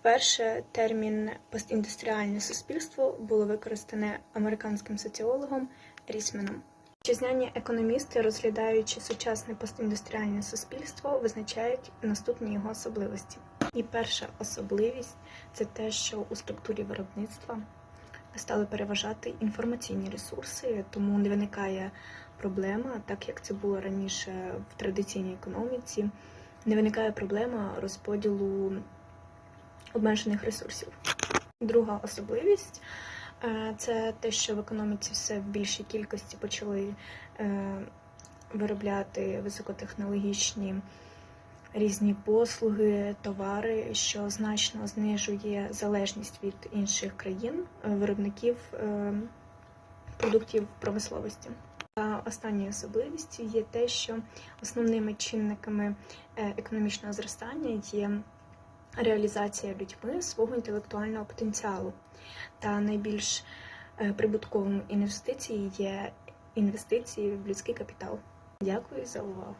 Вперше термін постіндустріальне суспільство було використане американським соціологом Рісменом. Вітчизняні економісти, розглядаючи сучасне постіндустріальне суспільство, визначають наступні його особливості. І перша особливість це те, що у структурі виробництва стали переважати інформаційні ресурси, тому не виникає проблема, так як це було раніше в традиційній економіці, не виникає проблема розподілу обмежених ресурсів. Друга особливість е, це те, що в економіці все в більшій кількості почали е, виробляти високотехнологічні різні послуги, товари, що значно знижує залежність від інших країн, е, виробників продуктів промисловості. А останньою особливістю є те, що основними чинниками економічного зростання є реалізація людьми свого інтелектуального потенціалу. Та найбільш е, прибутковими інвестиції є інвестиції в людський капітал. Дякую за увагу.